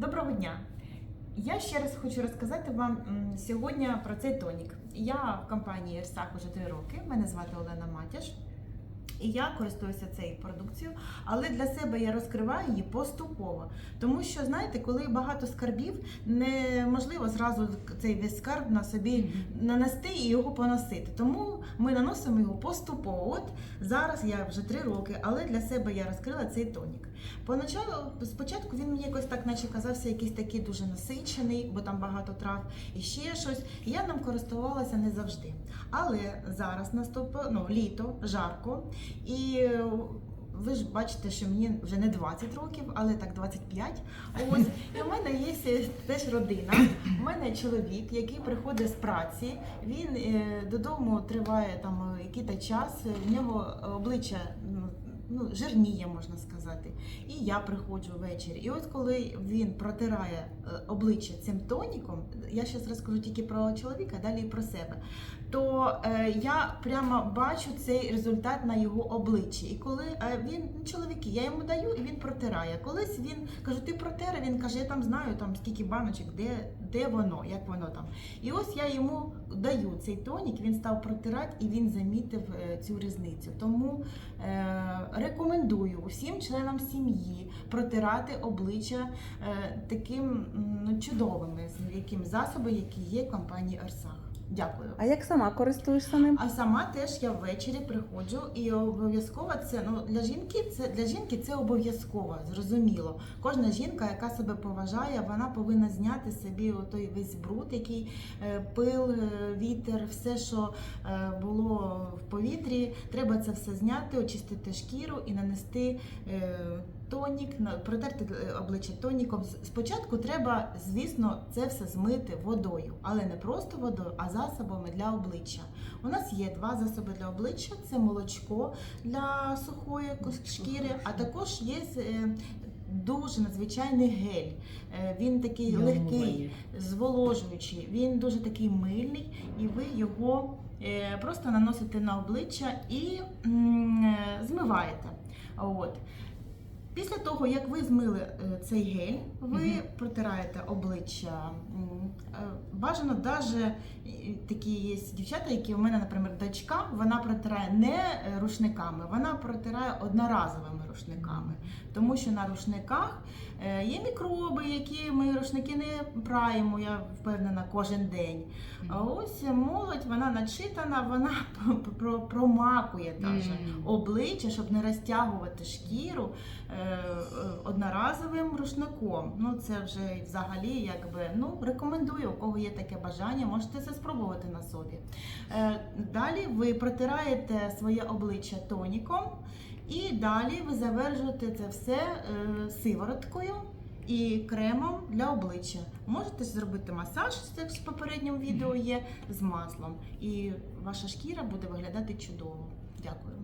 Доброго дня! Я ще раз хочу розказати вам сьогодні про цей тонік. Я в компанії Ерсак уже 3 роки. Мене звати Олена Матяш. І я користуюся цією продукцією, але для себе я розкриваю її поступово. Тому що, знаєте, коли багато скарбів, неможливо зразу цей весь скарб на собі нанести і його поносити. Тому ми наносимо його поступово. От зараз я вже три роки, але для себе я розкрила цей тонік. Поначалу, спочатку він мені якось так, наче казався, якийсь такий дуже насичений, бо там багато трав і ще щось. Я ним користувалася не завжди. Але зараз наступило ну, літо, жарко, і е, ви ж бачите, що мені вже не 20 років, але так 25. Ось і в мене є теж родина. У мене чоловік, який приходить з праці. Він е, додому триває там е, який-то час. В нього обличчя ну, жирніє, можна сказати. І я приходжу ввечері. І ось коли він протирає е, обличчя цим тоніком, я зараз розкажу тільки про чоловіка, а далі і про себе. То е, я прямо бачу цей результат на його обличчі. І коли е, він ну, чоловіки, я йому даю і він протирає. Колись він кажу, ти протери, він каже, я там знаю там скільки баночок, де, де воно, як воно там. І ось я йому даю цей тонік, він став протирати і він замітив цю різницю. Тому е, рекомендую усім членам сім'ї протирати обличчя е, таким ну, чудовими яким засоби, які є в компанії Арсах. Дякую. А як сама користуєшся ним? А сама теж я ввечері приходжу і обов'язково це ну для жінки. Це для жінки це обов'язково, зрозуміло. Кожна жінка, яка себе поважає, вона повинна зняти собі той весь бруд, який е, пил, е, вітер, все, що е, було в повітрі. Треба це все зняти, очистити шкіру і нанести. Тонік, протерти е, обличчя тоніком. Спочатку треба, звісно, це все змити водою, але не просто водою, а засобами для обличчя. У нас є два засоби для обличчя: це молочко для сухої шкіри, а також є е, дуже надзвичайний гель. Е, Він такий легкий, зволожуючий, він дуже такий мильний, і ви його просто наносите на обличчя і змиваєте. От. Після того, як ви змили е, цей гель, ви Мгм. протираєте обличчя. Е, Бажано навіть такі є дівчата, які у мене, наприклад, дочка, вона протирає не рушниками, вона протирає одноразовими рушниками. Тому що на рушниках е, є мікроби, які ми рушники не праємо, я впевнена, кожен день. А ось молодь, вона начитана, вона промакує даже обличчя, щоб не розтягувати шкіру одноразовим рушником. Ну це вже взагалі якби ну рекомендую, у кого є таке бажання, можете це спробувати на собі. Е, далі ви протираєте своє обличчя тоніком, і далі ви завершуєте це все е, сивороткою. І кремом для обличчя можете зробити масаж, як в попередньому відео є, з маслом, і ваша шкіра буде виглядати чудово. Дякую.